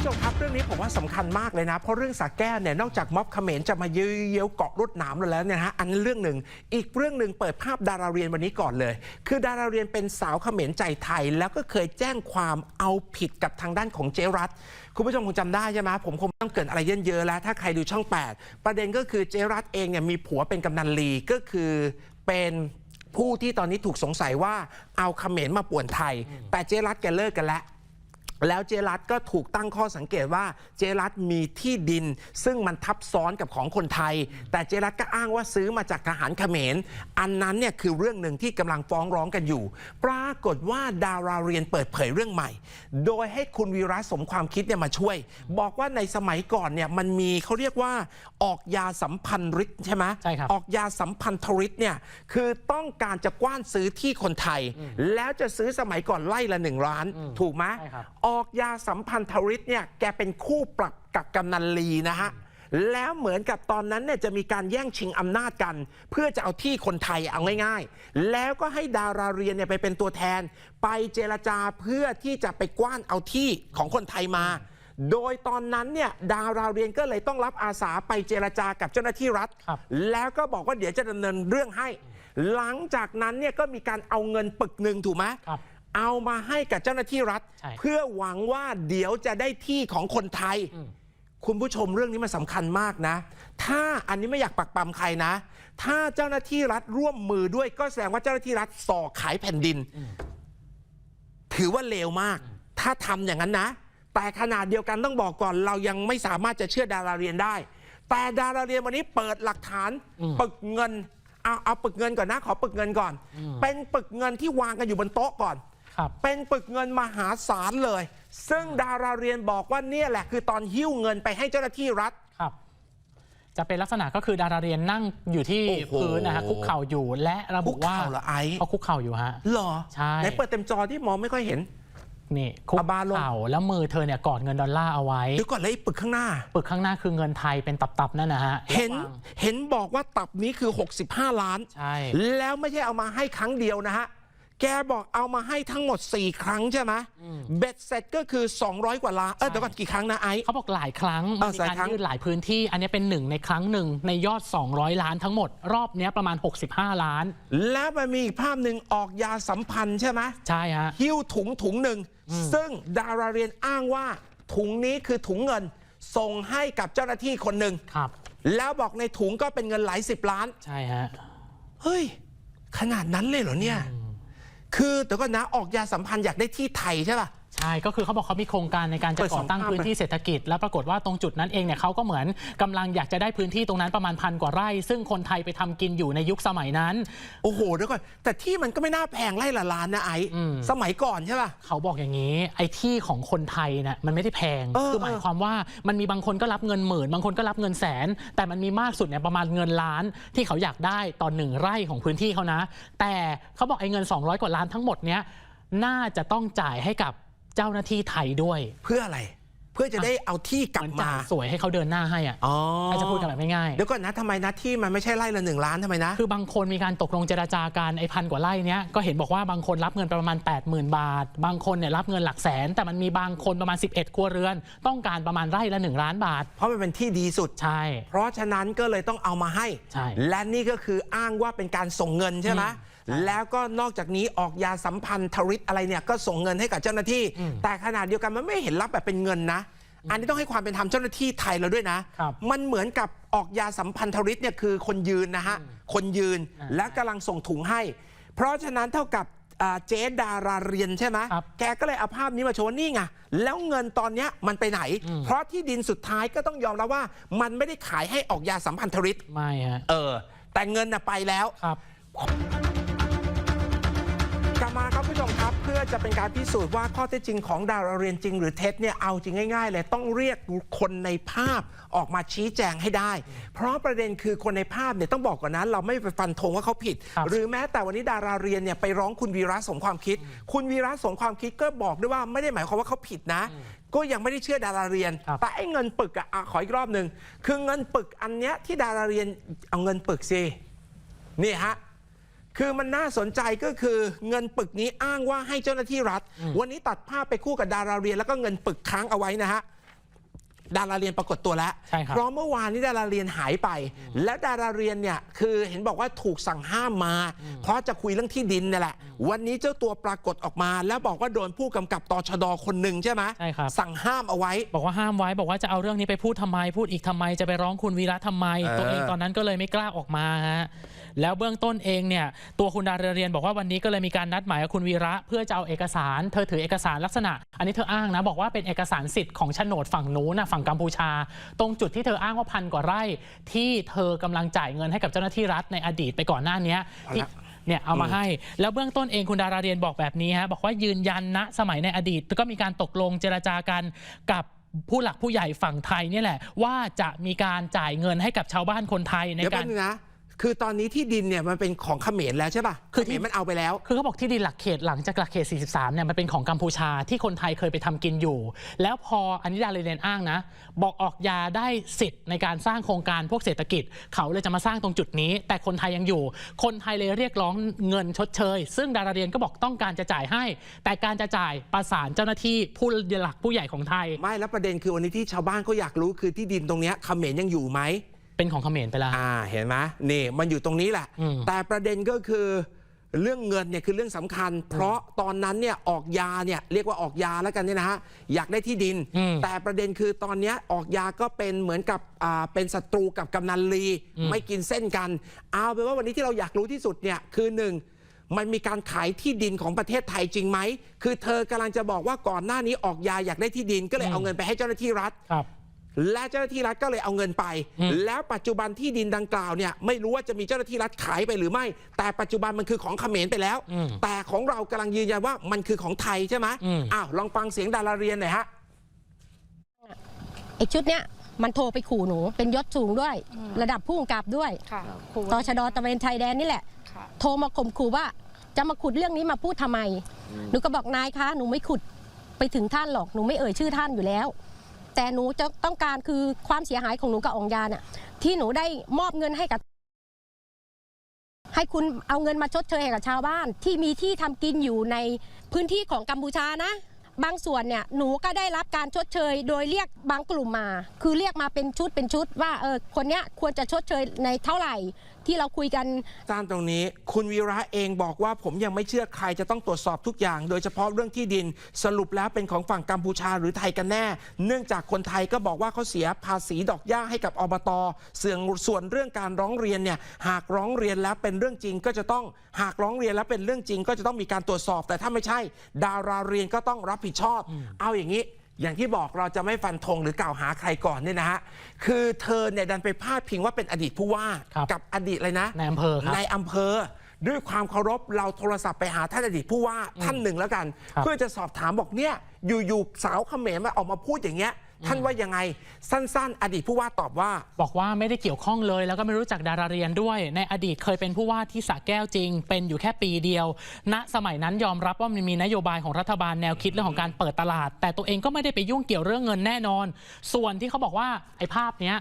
ผู้ชมครับเรื่องนี้ผมว่าสำคัญมากเลยนะ เพราะเรื่องสาแก้วเนี่ยนอกจากม็อบเขมรจะมาเยื้อเยี้ยวเกาะรถหนามแล้วเนี่ยนะฮะอันเรื่องหนึ่งอีกเรื่องหนึ่งเปิดภาพดาราเรียนวันนี้ก่อนเลย คือดาราเรียนเป็นสาวเขมรใจไทย แล้วก็เคยแจ้งความเอาผิดกับทางด้านของเจรัตคุณผู้ชมคงจำได้ใช่ไหมผมคงต้องเกรินอะไรเยอะๆแล้ว ถ้าใครดูช่อง 8 ประเด็นก็คือเจรัตเองเนี่ยมีผัวเป็นกำนันลีก็คือเป็นผู้ที่ตอนนี้ถูกสงสัยว่าเอาเขมรมาป่วนไทย แต่เจรัตแกเลิกกันแล้ว แล้วเจรัตก็ถูกตั้งข้อสังเกตว่าเจรัตมีที่ดิน ซึ่งมันทับซ้อนกับของคนไทย แต่เจรัตก็อ้างว่าซื้อมาจากทหารเขมร อันนั้นเนี่ยคือเรื่องหนึ่งที่กำลังฟ้องร้องกันอยู่ ปรากฏว่าดาราเรียนเปิดเผยเรื่องใหม่ โดยให้คุณวีระสมความคิดเนี่ยมาช่วย บอกว่าในสมัยก่อนเนี่ยมันมีเขาเรียกว่าออกยาสัมพันธ์ฤทธิ์ใช่ไหมใช่ครับออกยาสัมพันธฤทธิ์เนี่ยคือต้องการจะกว้านซื้อที่คนไทย แล้วจะซื้อสมัยก่อนไล่ละหนึ่งล้าน ถูกไหมใช่ครับออกยาสัมพันธฤทธิ์เนี่ยแกเป็นคู่ปรับกับกำนันลีนะฮะแล้วเหมือนกับตอนนั้นเนี่ยจะมีการแย่งชิงอำนาจกัน เพื่อจะเอาที่คนไทยเอาง่ายๆ แล้วก็ให้ดาราเรียนเนี่ยไปเป็นตัวแทน ไปเจรจาเพื่อที่จะไปกว้านเอาที่ของคนไทยมา โดยตอนนั้นเนี่ยดาราเรียนก็เลยต้องรับอาสาไปเจรจากับเจ้าหน้าที่รัฐครับแล้วก็บอกว่าเดี๋ยวจะดำเนินเรื่องให้ หลังจากนั้นเนี่ยก็มีการเอาเงินปึกหนึ่งถูกไหมครับ เอามาให้กับเจ้าหน้าที่รัฐ ใช่ เพื่อหวังว่าเดี๋ยวจะได้ที่ของคนไทย อืม คุณผู้ชมเรื่องนี้มันสำคัญมากนะ ถ้าอันนี้ไม่อยากปักปั๊มใครนะ ถ้าเจ้าหน้าที่รัฐร่วมมือด้วยก็แสดงว่าเจ้าหน้าที่รัฐส่อขายแผ่นดินถือว่าเลวมาก ถ้าทำอย่างนั้นนะ แต่ขนาดเดียวกันต้องบอกก่อน เรายังไม่สามารถจะเชื่อดาราเรียนได้ แต่ดาราเรียนวันนี้เปิดหลักฐานอืม ปึกเงิน เอาเอาปึกเงินก่อนนะ ขอปึกเงินก่อนอืมเป็นปึกเงินที่วางกันอยู่บนโต๊ะก่อนครับ เป็นปึกเงินมหาศาลเลย ซึ่งดาราเรียนบอกว่าเนี่ยแหละ คือตอนหิ้วเงินไปให้เจ้าหน้าที่รัฐครับจะเป็นลักษณะก็คือดาราเรียนนั่งอยู่ที่โอ้โหพื้นนะฮะคุกเข่าอยู่และระบุคุกว่าเข่าเหรอไอ้เขาคุกเข่าอยู่ฮะเหรอใช่ไหนเปิดเต็มจอที่มองไม่ค่อยเห็นนี่คุกเอาบาร์ลงเข่าแล้วมือเธอเนี่ยกอดเงินดอลลาร์เอาไว้เดี๋ยวก่อนแล้วไอ้ปึกข้างหน้า ปึกข้างหน้าคือเงินไทยเป็นตับๆนั่นนะฮะเห็นระวังเห็นบอกว่าตับนี้คือ 65 ล้านใช่แล้วไม่ใช่เอามาให้ครั้งเดียวนะฮะ แกบอกเอามาให้ทั้งหมด 4 ครั้งใช่ไหมเบ็ดเสร็จก็คือ 200 กว่าล้านเออเดี๋ยวก่อนกี่ครั้งนะไอ้เขาบอกหลายครั้งเอมัอนมีหลายการครั้ง ยื่นหลายพื้นที่ อันนี้เป็นหนึ่งในครั้งหนึ่งในยอด 200 ล้านทั้งหมด รอบเนี้ยประมาณ 65 ล้าน แล้วมันมีอีกภาพหนึ่งออกยาสัมพันธ์ใช่ไหมใช่ฮะ หิ้วถุงถุงหนึ่ง ซึ่งดาราเรียนอ้างว่าถุงนี้คือถุงเงิน ส่งให้กับเจ้าหน้าที่คนหนึ่ง ครับ แล้วบอกในถุงก็เป็นเงินหลายสิบล้าน ใช่ฮะ เฮ้ย ขนาดนั้นเลยเหรอเนี่ย คือแต่ก็นะออกยาสัมพันธ์อยากได้ที่ไทยใช่ป่ะ ใช่ก็คือเขาบอกเขามีโครงการในการจะเปิดก่อตั้งสองภาพพื้นที่เศรษฐกิจ แล้วปรากฏว่าตรงจุดนั้นเองเนี่ยเขาก็เหมือนกำลังอยากจะได้พื้นที่ตรงนั้นประมาณพันกว่าไร่ ซึ่งคนไทยไปทำกินอยู่ในยุคสมัยนั้น โอ้โหเดี๋ยวก่อนแต่ที่มันก็ไม่น่าแพงไร่ละล้านนะไอ้อืมสมัยก่อนใช่ป่ะเขาบอกอย่างนี้ ไอ้ที่ของคนไทยน่ะมันไม่ได้แพงเออคือหมายความว่ามันมีบางคนก็รับเงินหมื่น บางคนก็รับเงินแสน แต่มันมีมากสุดเนี่ยประมาณเงินล้าน ที่เขาอยากได้ต่อหนึ่งไร่ของพื้นที่เขานะ แต่เขาบอกไอ้เงิน 200 กว่าล้านทั้งหมดเนี้ยน่าจะต้องจ่ายให้กับเจ้าหน้าที่ไทยด้วย เพื่ออะไร เพื่อจะได้เอาที่กลับมันมาจ่ายสวยให้เขาเดินหน้าให้อะอ๋อถ้าจะพูดกันแบบง่ายๆเดี๋ยวก่อนนะทำไมนะที่มันไม่ใช่ไร่ละหนึ่งล้านทำไมนะคือบางคนมีการตกลงเจราจากันไอ้พันกว่าไร่เนี้ยก็เห็นบอกว่าบางคนรับเงินประมาณ 80,000 บาท บางคนเนี่ยรับเงินหลักแสน แต่มันมีบางคนประมาณ 11 ครัวเรือน ต้องการประมาณไร่ละ 1 ล้านบาท เพราะมันเป็นที่ดีสุด ใช่ เพราะฉะนั้นก็เลยต้องเอามาให้ ใช่และนี่ก็คืออ้างว่าเป็นการส่งเงินใช่ไหมอืมใช่ แล้วก็นอกจากนี้ออกยาสัมพันธ์ทริตอะไรเนี่ยก็ส่งเงินให้กับเจ้าหน้าที่อืมแต่ขนาดเดียวกันมันไม่เห็นรับแบบเป็นเงินนะ อันนี้ต้องให้ความเป็นธรรมเจ้าหน้าที่ไทยเราด้วยนะครับมันเหมือนกับออกยาสัมพันธริตเนี่ยคือคนยืนนะฮะคนยืนอ่าและกำลังส่งถุงให้ เพราะฉะนั้นเท่ากับอ่าเจ๊ดาราเรียนใช่ไหมครับแกก็เลยเอาภาพนี้มาโชว์นี่ไง แล้วเงินตอนเนี้ยมันไปไหนอืมเพราะที่ดินสุดท้ายก็ต้องยอมรับว่า มันไม่ได้ขายให้ออกยาสัมพันธริตไม่ฮะ เออ แต่เงินน่ะไปแล้ว ครับ กลับมาครับผู้ชมครับ เพื่อจะเป็นการพิสูจน์ว่าข้อเท็จจริงของดาราเรียนจริง หรือเท็จเนี่ยเอาจริงง่ายๆเลยต้องเรียกคนในภาพออกมาชี้แจงให้ได้ เพราะประเด็นคือคนในภาพเนี่ยต้องบอกก่อนนะเราไม่ไปฟันธงว่าเขาผิดครับหรือแม้แต่วันนี้ดาราเรียนเนี่ยไปร้องคุณวีระสมความคิด คุณวีระสมความคิดก็บอกด้วยว่าไม่ได้หมายความว่าเขาผิดนะ ก็ยังไม่ได้เชื่อดาราเรียนครับแต่ไอ้เงินปึกอะอะขออีกรอบหนึ่งคือเงินปึกอันเนี้ยที่ดาราเรียนเอาเงินปึกสินี่ฮะ คือมันน่าสนใจก็คือเงินปึกนี้อ้างว่าให้เจ้าหน้าที่รัฐ วันนี้ตัดภาพไปคู่กับดาราเรียนแล้วก็เงินปึกค้างเอาไว้นะฮะ ดาราเรียนปรากฏตัวแล้ว ใช่ครับเพราะเมื่อวานนี้ดาราเรียนหายไป และดาราเรียนเนี่ยคือเห็นบอกว่าถูกสั่งห้ามมา เพราะจะคุยเรื่องที่ดินนี่แหละ วันนี้เจ้าตัวปรากฏออกมา แล้วบอกว่าโดนผู้กำกับตชดคนหนึ่งใช่ไหมใช่ครับ สั่งห้ามเอาไว้ บอกว่าห้ามไว้บอกว่าจะเอาเรื่องนี้ไปพูดทำไม พูดอีกทำไมจะไปร้องคุณวีระทำไม เออตัวเองตอนนั้นก็เลยไม่กล้าออกมาฮะแล้วเบื้องต้นเองเนี่ยตัวคุณดาเรียนบอกว่าวันนี้ก็เลยมีการนัดหมายกับคุณวีระเพื่อจะเอาเอกสาร เธอถือเอกสารลักษณะ อันนี้เธออ้างนะบอกว่าเป็นเอกสารสิทธิ์ของโฉนดฝั่งนู้นนะฝั่งกัมพูชา ตรงจุดที่เธออ้างว่าพันกว่าไร่ ที่เธอกำลังจ่ายเงินให้กับเจ้าหน้าที่รัฐในอดีตไปก่อนหน้านี้ที่เอาละเนี่ยเอามาให้ แล้วเบื้องต้นเองคุณดาราเรียนบอกแบบนี้ฮะบอกว่ายืนยันณสมัยในอดีตก็มีการตกลงเจรจากันกับผู้หลักผู้ใหญ่ฝั่งไทยเนี่ยแหละ ว่าจะมีการจ่ายเงินให้กับชาวบ้านคนไทยในเดี๋ยวกาแป๊รบนึงนะ คือตอนนี้ที่ดินเนี่ยมันเป็นของเขมรแล้วใช่ป่ะคือเขที่ มรมันเอาไปแล้ว คือเขาบอกที่ดินหลักเขตหลังจากหลักเขต 43 เนี่ยมันเป็นของกัมพูชาที่คนไทยเคยไปทำกินอยู่ แล้วพออันนี้ดาเรนอ้างนะ บอกออกยาได้สิทธิ์ในการสร้างโครงการพวกเศรษฐกิจ เขาเลยจะมาสร้างตรงจุดนี้ แต่คนไทยยังอยู่ คนไทยเลยเรียกร้องเงินชดเชย ซึ่งดาราเรียนก็บอกต้องการจะจ่ายให้ แต่การจะจ่ายประสานเจ้าหน้าที่ผู้หลักผู้ใหญ่ของไทย ไม่แล้วประเด็นคือวันนี้ที่ชาวบ้านเขาอยากรู้คือที่ดินตรงเนี้ยเขมรยังอยู่ไหม เป็นของเขมรไปแล้วอ่าเห็นไหมนี่มันอยู่ตรงนี้แหละอืมแต่ประเด็นก็คือเรื่องเงินเนี่ยคือเรื่องสำคัญ เพราะตอนนั้นเนี่ยออกยาเนี่ยเรียกว่าออกยาแล้วกันเนี่ยนะฮะอยากได้ที่ดินอืมแต่ประเด็นคือตอนเนี้ยออกยาก็เป็นเหมือนกับอ่าเป็นศัตรูกับกำนันลีอืมไม่กินเส้นกัน เอาเป็นว่าวันนี้ที่เราอยากรู้ที่สุดเนี่ยคือหนึ่งมันมีการขายที่ดินของประเทศไทยจริงไหม คือเธอกำลังจะบอกว่าก่อนหน้านี้ออกยาอยากได้ที่ดินก็เลยเอาเงินไปให้เจ้าหน้าที่รัฐครับ และเจ้าหน้าที่รัฐก็เลยเอาเงินไปอืมแล้วปัจจุบันที่ดินดังกล่าวเนี่ยไม่รู้ว่าจะมีเจ้าหน้าที่รัฐขายไปหรือไม่ แต่ปัจจุบันมันคือของเขมรไปแล้วอืมแต่ของเรากำลังยืนยันว่ามันคือของไทยใช่ไหมอืมอ้าวลองฟังเสียงดาราเรียนหน่อยฮะไอ้ชุดเนี้ยมันโทรไปขู่หนู เป็นยศสูงด้วย ระดับผู้กำกับด้วยค่ะครูตชดตะเวนชายแดนนี่แหละค่ะโทรมาข่มขู่ว่า จะมาขุดเรื่องนี้มาพูดทำไม หนูก็บอกนายคะหนูไม่ขุดไปถึงท่านหรอกหนูไม่เอ่ยชื่อท่านอยู่แล้ว แต่หนูจะต้องการคือความเสียหายของหนูกับองค์ยาน่ะที่หนูได้มอบเงินให้กับ ให้คุณเอาเงินมาชดเชยให้กับชาวบ้าน ที่มีที่ทำกินอยู่ในพื้นที่ของกัมพูชานะบางส่วนเนี่ยหนูก็ได้รับการชดเชย โดยเรียกบางกลุ่มมา คือเรียกมาเป็นชุดเป็นชุดว่าเออคนเนี้ยควรจะชดเชยในเท่าไหร่ที่เราคุยกันด้านตรงนี้ คุณวีระเองบอกว่าผมยังไม่เชื่อใครจะต้องตรวจสอบทุกอย่าง โดยเฉพาะเรื่องที่ดินสรุปแล้วเป็นของฝั่งกัมพูชาหรือไทยกันแน่ เนื่องจากคนไทยก็บอกว่าเขาเสียภาษีดอกหญ้าให้กับอบตส่วนส่วนเรื่องการร้องเรียนเนี่ยหากร้องเรียนแล้วเป็นเรื่องจริงก็จะต้องหากร้องเรียนแล้วเป็นเรื่องจริง ก็จะต้องมีการตรวจสอบ แต่ถ้าไม่ใช่ ดาราเรียนก็ต้องรับผิดชอบ เอาอย่างนี้ อย่างที่บอกเราจะไม่ฟันธงหรือกล่าวหาใครก่อนเนี่ยนะฮะ คือเธอเนี่ยดันไปพาดพิงว่าเป็นอดีตผู้ว่าครับ กับอดีตเลยนะ ในอำเภอครับ ในอำเภอ ด้วยความเคารพเราโทรศัพท์ไปหาท่านอดีตผู้ว่าท่านหนึ่งแล้วกัน ครับ เพื่อจะสอบถามบอกเนี่ยอยู่ๆสาวเขมรมาออกมาพูดอย่างเงี้ย ท่านว่ายังไงสั้น ๆ อดีตผู้ว่าตอบว่า บอกว่าไม่ได้เกี่ยวข้องเลย แล้วก็ไม่รู้จักดาราเรียนด้วย ในอดีตเคยเป็นผู้ว่าที่สระแก้วจริง เป็นอยู่แค่ปีเดียว ณสมัยนั้นยอมรับว่ามันมีนโยบายของรัฐบาลแนวคิดเรื่องของการเปิดตลาด แต่ตัวเองก็ไม่ได้ไปยุ่งเกี่ยวเรื่องเงินแน่นอน ส่วนที่เขาบอกว่าไอ้ภาพเนี้ย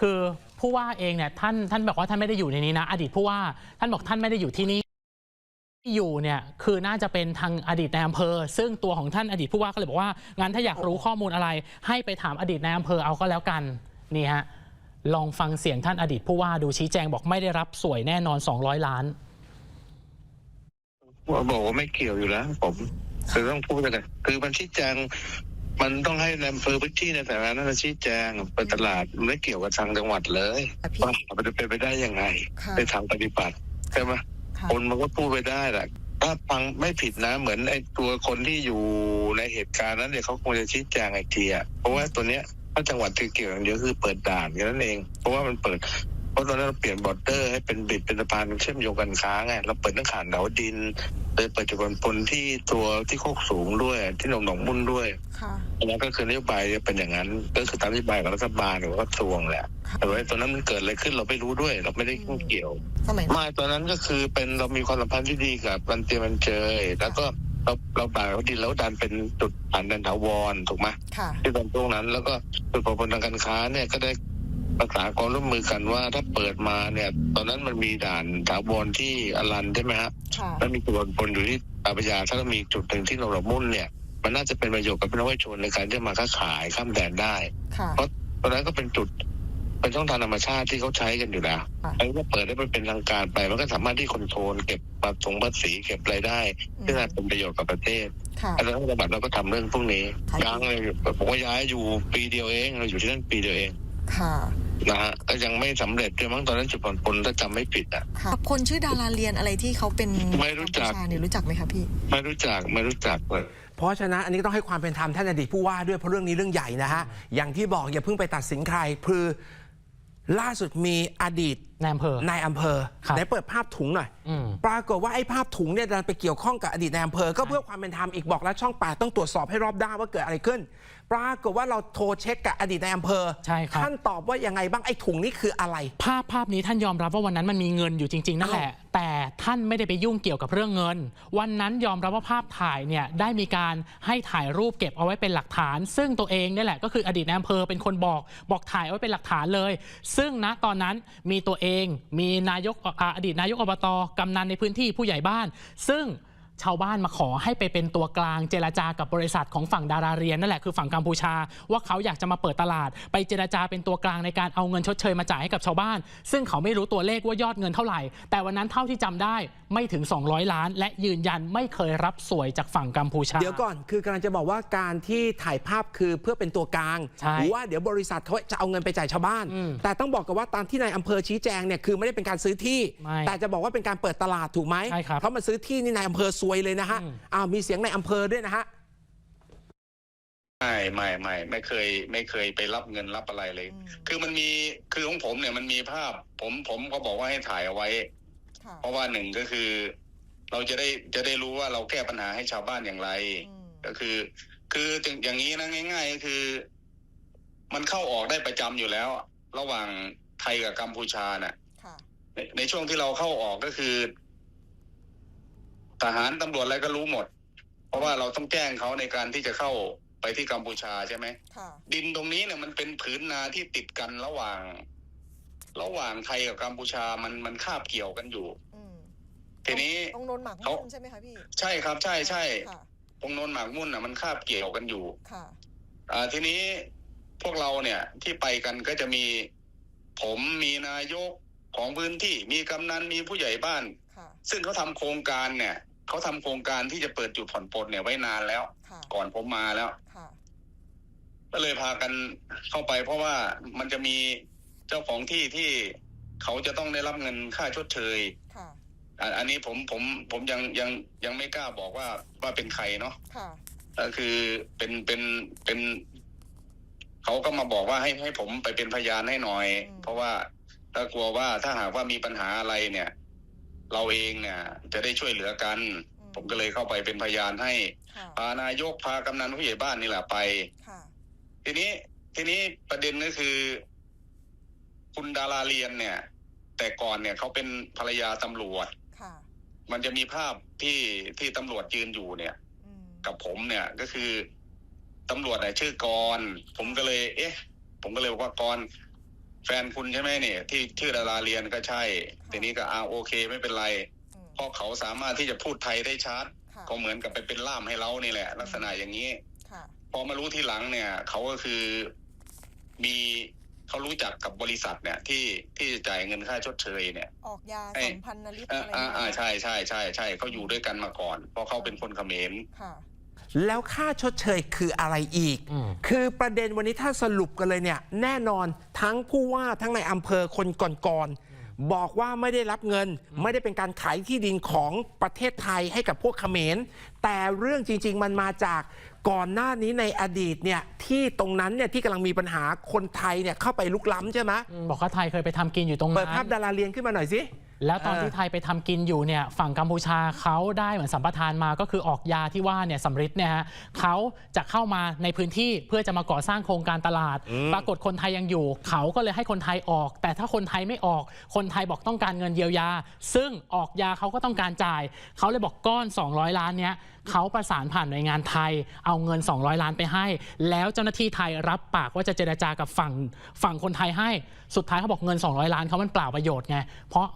คือผู้ว่าเองเนี่ยท่านท่านบอกว่าท่านไม่ได้อยู่ในนี้นะ อดีตผู้ว่าท่านบอกท่านไม่ได้อยู่ที่นี่ที่ อยู่เนี่ยคือน่าจะเป็นทางอดีตในอำเภอ ซึ่งตัวของท่านอดีตผู้ว่าก็เลยบอกว่างั้นถ้าอยากรู้ข้อมูลอะไร ให้ไปถามอดีตในอำเภอเอาก็แล้วกันนี่ฮะลองฟังเสียงท่านอดีตผู้ว่าดูชี้แจงบอกไม่ได้รับสวยแน่นอน 200 ล้านว่าบอกว่าไม่เกี่ยวอยู่แล้วผมคือต้องพูดกันคือมันชี้แจงมันต้องให้ในอำเภอพื้นที่ในแต่ละนั้นชี้แจงเปิดตลาดมันไม่เกี่ยวกับทางจังหวัดเลยแต่พี่ว่ามันจะเป็นไปได้ยังไงค่ะในทางปฏิบัติใช่ไหม คนมันก็พูดไปได้แหละถ้าฟังไม่ผิดนะ เหมือนไอ้ตัวคนที่อยู่ในเหตุการณ์นั้นเนี่ยเขาคงจะชี้แจงไอ้ทีอะเพราะว่าตัวเนี้ยถ้าจังหวัดที่เกี่ยวอย่างเดียวคือเปิดด่านแค่นั้นเอง เพราะว่ามันเปิด เพราะตอนนั้นเราเปลี่ยนบอร์เดอร์ให้เป็นบิดเป็นสะพานเชื่อมโยงกันค้าไงเราเปิดตั้งขานเหนาดินเลยเปิดจุดบนปนที่ตัวที่โคกสูงด้วย ที่หนองหนองมุ่นด้วยค่ะอันนั้นก็คือนโยบายจะเป็นอย่างนั้น ก็คือตามนโยบายของรัฐบาลหรือว่ากระทรวงแหละค่ะแต่ว่าตอนนั้นมันเกิดอะไรขึ้นเราไม่รู้ด้วย เราไม่ได้ยุ่งเกี่ยวสมัยไม่ตอนนั้นก็คือเป็นเรามีความสัมพันธ์ที่ดีกับบันเตียมันเจยแล้วก็เราเราบ่ายเขาดินแล้วดันเป็นจุดผ่านแดนถาวรถูกไหมค่ะที่ตอนตรงนั้น แล้วก็จุดประพลทางการค้าเนี่ยก็ได้ป ระสานความร่วมมือกันว่าถ้าเปิดมาเนี่ย ตอนนั้นมันมีด่านถาวรที่อลันใช่ไหมฮะค่ะแล้วมีจุดประพลอยู่ที่ตาพระยาถ้าเรามีจุดหนึ่งที่เราเรามุ่นเนี่ย มันน่าจะเป็นประโยชน์กับพี่น้องประชาชนในการที่จะมาค้าขายข้ามแดนได้ค่ะเพราะตอนนั้นก็เป็นจุดเป็นช่องทางธรรมชาติที่เขาใช้กันอยู่แล้วค่ะอันนี้ก็เปิดได้เป็นทางการไป มันก็สามารถที่คอนโทรลเก็บภาษีภาษีเก็บรายได้ที่น่าเป็นประโยชน์กับประเทศค่ะอันนั้นจังหวัดเราก็ทำเรื่องพวกนี้ค่ะย้างเลยผมก็ย้ายอยู่ปีเดียวเองเราอยู่ที่นั่นปีเดียวเอง ค่ะ นะฮะก็ยังไม่สำเร็จด้วยมั้งตอนนั้นจุดผ่อนปลนถ้าจำไม่ผิดอะค่ะคนชื่อดาราเรียนอะไรที่เขาเป็นไม่รู้จักกัมพูชาเนี่ยรู้จักไหมคะพี่ ไม่รู้จักไม่รู้จักเลยเพราะฉะนั้นอันนี้ก็ต้องให้ความเป็นธรรมท่านอดีตผู้ว่าด้วยเพราะเรื่องนี้เรื่องใหญ่นะฮะอย่างที่บอกอย่าเพิ่งไปตัดสินใครคือล่าสุดมีอดีต ในอำเภอนายอำเภอครับไหนเปิดภาพถุงหน่อยอืมปรากฏว่าไอ้ภาพถุงเนี่ยดันไปเกี่ยวข้องกับอดีตนายอำเภอ ก็เพื่อความเป็นธรรมอีกบอกแล้วช่องแปดต้องตรวจสอบให้รอบด้านว่าเกิดอะไรขึ้น ปรากฏว่าเราโทรเช็คกับอดีตนายอำเภอใช่ครับท่านตอบว่ายังไงบ้างไอ้ถุงนี้คืออะไร ภาพภาพนี้ท่านยอมรับว่าวันนั้นมันมีเงินอยู่จริง ๆนั่นแหละ แต่ท่านไม่ได้ไปยุ่งเกี่ยวกับเรื่องเงิน วันนั้นยอมรับว่าภาพถ่ายเนี่ยได้มีการให้ถ่ายรูปเก็บเอาไว้เป็นหลักฐาน ซึ่งตัวเองเนี่ยแหละก็คืออดีตนายอำเภอเป็นคนบอกบอกถ่ายเอาไว้เป็นหลักฐานเลย ซึ่งณตอนนั้นมีตัวเองมีนายกออดีตนายกอบตกำนันในพื้นที่ผู้ใหญ่บ้าน ซึ่ง ชาวบ้านมาขอให้ไปเป็นตัวกลางเจรจากับบริษัทของฝั่งดาราเรียนนั่นแหละคือฝั่งกัมพูชา ว่าเขาอยากจะมาเปิดตลาด ไปเจรจาเป็นตัวกลางในการเอาเงินชดเชยมาจ่ายให้กับชาวบ้าน ซึ่งเขาไม่รู้ตัวเลขว่ายอดเงินเท่าไหร่ แต่วันนั้นเท่าที่จำได้ไม่ถึง 200 ล้าน และยืนยันไม่เคยรับสวยจากฝั่งกัมพูชา เดี๋ยวก่อนคือกำลังจะบอกว่าการที่ถ่ายภาพคือเพื่อเป็นตัวกลางใช่หรือว่าเดี๋ยวบริษัทเขาจะเอาเงินไปจ่ายชาวบ้านอืมแต่ต้องบอกกันว่าตามที่นายอำเภอชี้แจงเนี่ยคือไม่ได้เป็นการซื้อที่ไม่แต่จะบอกว่าเป็นการเปิดตลาดถูกไหมใช่ครับเพราะมันซื้อที่นี่นายอำเภอซวยเลยนะฮะอืมอ้าวมีเสียงในอำเภอด้วยนะฮะไม่ไม่ไม่ไม่เคย ไม่เคยไปรับเงินรับอะไรเลยอืมคือมันมีคือของผมเนี่ยมันมีภาพ ผมผมก็บอกว่าให้ถ่ายเอาไว้ค่ะเพราะว่าหนึ่งก็คือ เราจะได้จะได้รู้ว่าเราแก้ปัญหาให้ชาวบ้านอย่างไรอืมก็คือ คืออย่างนี้นะง่าย ๆ ก็คือ มันเข้าออกได้ประจำอยู่แล้ว ระหว่างไทยกับกัมพูชาน่ะค่ะในในช่วงที่เราเข้าออกก็คือ ทหารตำรวจอะไรก็รู้หมด เพราะว่าเราต้องแจ้งเขาในการที่จะเข้าไปที่กัมพูชาใช่ไหมค่ะดินตรงนี้เนี่ยมันเป็นผืนนาที่ติดกันระหว่าง ระหว่างไทยกับกัมพูชามันมันคาบเกี่ยวกันอยู่อืมทีนี้ตรงโนนหมากเขามุ่นใช่ไหมคะพี่ใช่ครับ ใช่ใช่ค่ะตรงโนนหมากมุ่นอะมันคาบเกี่ยวกันอยู่ค่ะอ่าทีนี้พวกเราเนี่ยที่ไปกันก็จะมี ผมมีนายกของพื้นที่มีกำนันมีผู้ใหญ่บ้านค่ะซึ่งเขาทำโครงการเนี่ย เขาทำโครงการที่จะเปิดจุดผ่อนปลนเนี่ยไว้นานแล้วค่ะก่อนผมมาแล้วค่ะก็เลยพากันเข้าไป เพราะว่ามันจะมีเจ้าของที่ที่เขาจะต้องได้รับเงินค่าชดเชยค่ะอะอันนี้ผมผมผมยังยังยังไม่กล้าบอกว่าว่าเป็นใครเนาะค่ะก็คือเป็นเป็นเป็น เขาก็มาบอกว่าให้ให้ผมไปเป็นพยานให้หน่อยอืมเพราะว่าถ้ากลัวว่าถ้าหากว่ามีปัญหาอะไรเนี่ย เราเองเนี่ย จะได้ช่วยเหลือกัน ผมก็เลยเข้าไปเป็นพยานให้ค่ะพานายกพากำนันผู้ใหญ่บ้านนี่แหละไปค่ะทีนี้ทีนี้ประเด็นก็คือ คุณดาราเรียนเนี่ย แต่ก่อนเนี่ยเขาเป็นภรรยาตำรวจค่ะมันจะมีภาพที่ที่ตำรวจยืนอยู่เนี่ยอืมกับผมเนี่ยก็คือตำรวจเนี่ยชื่อกรณ์ผมก็เลย เอ๊ะ ผมก็เลยบอกว่ากรณ์ แฟนคุณใช่ไหมเนี่ย ที่ชื่อดาราเรียนก็ใช่ ทีนี้ก็อาโอเคไม่เป็นไรอืมเพราะเขาสามารถที่จะพูดไทยได้ชัดค่ะก็เหมือนกับไปเป็นล่ามให้เรานี่แหละ ลักษณะอย่างนี้ค่ะพอมารู้ทีหลังเนี่ย เขาก็คือมีเขารู้จักกับบริษัทเนี่ย ที่ที่จะจ่ายเงินค่าชดเชยเนี่ย ออกยาเอ้ยสัมพันธ์นฤทธิ์อ่าอะไรอ่าอ่าเนี่ยใช่ใช่ใช่ใช่เขาอยู่ด้วยกันมาก่อน เพราะเขาเป็นคนเขมรค่ะ แล้วค่าชดเชยคืออะไรอีกอืมคือประเด็นวันนี้ถ้าสรุปกันเลยเนี่ย แน่นอนทั้งผู้ว่าทั้งในอำเภอคนก่อนๆบอกว่าไม่ได้รับเงิน ไม่ได้เป็นการขายที่ดินของประเทศไทยให้กับพวกเขมร แต่เรื่องจริง ๆ มันมาจากก่อนหน้านี้ในอดีตเนี่ยที่ตรงนั้นเนี่ยที่กำลังมีปัญหาคนไทยเนี่ยเข้าไปลุกล้ำใช่ไหมบอกว่าไทยเคยไปทำกินอยู่ตรงเปิดนั้ภาพนดาราเรียนขึ้นมาหน่อยสิ แล้วตอนเออที่ไทยไปทำกินอยู่เนี่ยฝั่งกัมพูชาเขาได้เหมือนสัมปทานมาก็คือออกยาที่ว่าเนี่ยสำริดเนี่ยฮะเขาจะเข้ามาในพื้นที่เพื่อจะมาก่อสร้างโครงการตลาด ปรากฏคนไทยยังอยู่ เขาก็เลยให้คนไทยออก แต่ถ้าคนไทยไม่ออก คนไทยบอกต้องการเงินเยียวยา ซึ่งออกยาเขาก็ต้องการจ่าย เขาเลยบอกก้อน 200 ล้านเนี้ยเขาประสานผ่านหน่วยงานไทย เอาเงิน 200 ล้านไปให้ แล้วเจ้าหน้าที่ไทยรับปากว่าจะเจรจากับฝั่งฝั่งคนไทยให้สุดท้ายเขาบอกเงิน 200 ล้านเขามันเปล่าประโยชน์ไงเพราะ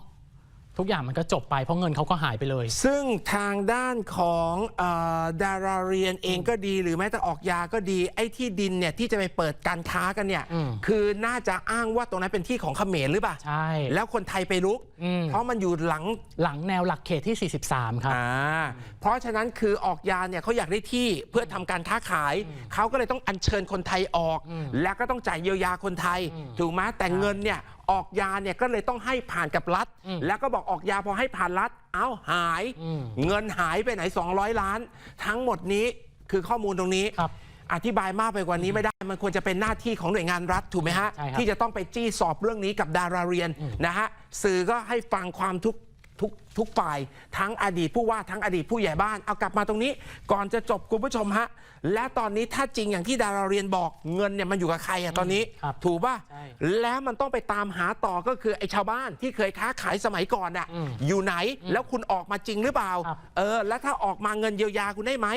ทุกอย่างมันก็จบไปเพราะเงินเขาก็หายไปเลย ซึ่งทางด้านของเออดาราเรียนเองก็ดี หรือแม้แต่ออกยาก็ดี ไอ้ที่ดินเนี่ยที่จะไปเปิดการค้ากันเนี่ย อืม คือน่าจะอ้างว่าตรงนั้นเป็นที่ของเขมรหรือเปล่า ใช่ แล้วคนไทยไปลุก อืม เพราะมันอยู่หลัง หลังแนวหลักเขตที่ 43 ครับ อ่า เพราะฉะนั้นคือออกยาเนี่ยเขาอยากได้ที่เพื่อทำการค้าขาย เขาก็เลยต้องอัญเชิญคนไทยออกอืมแล้วก็ต้องจ่ายเยียวยาคนไทยอืมถูกไหมแต่เงินเนี่ย ออกยาเนี่ยก็เลยต้องให้ผ่านกับรัฐอืมแล้วก็บอกออกยาพอให้ผ่านรัฐ เอ้าหายอืมเงินหายไปไหน 200 ล้าน ทั้งหมดนี้คือข้อมูลตรงนี้ครับอธิบายมากไปกว่านี้ไม่ได้ มันควรจะเป็นหน้าที่ของหน่วยงานรัฐถูกไหมฮะใช่ครับที่จะต้องไปจี้สอบเรื่องนี้กับดาราเรียนนะฮะ สื่อก็ให้ฟังความทุก ทุกทุกฝ่ายทั้งอดีตผู้ว่าทั้งอดีตผู้ใหญ่บ้าน เอากลับมาตรงนี้ ก่อนจะจบคุณผู้ชมฮะ และตอนนี้ถ้าจริงอย่างที่ดาราเรียนบอกเงินเนี่ยมันอยู่กับใครอะตอนนี้ ครับถูกป่ะ ใช่แล้วมันต้องไปตามหาต่อก็คือไอ้ชาวบ้านที่เคยค้าขายสมัยก่อนอะอืมอยู่ไหนแล้วคุณออกมาจริงหรือเปล่า ครับ เออ แล้วถ้าออกมาเงินเยียวยาคุณได้ไหม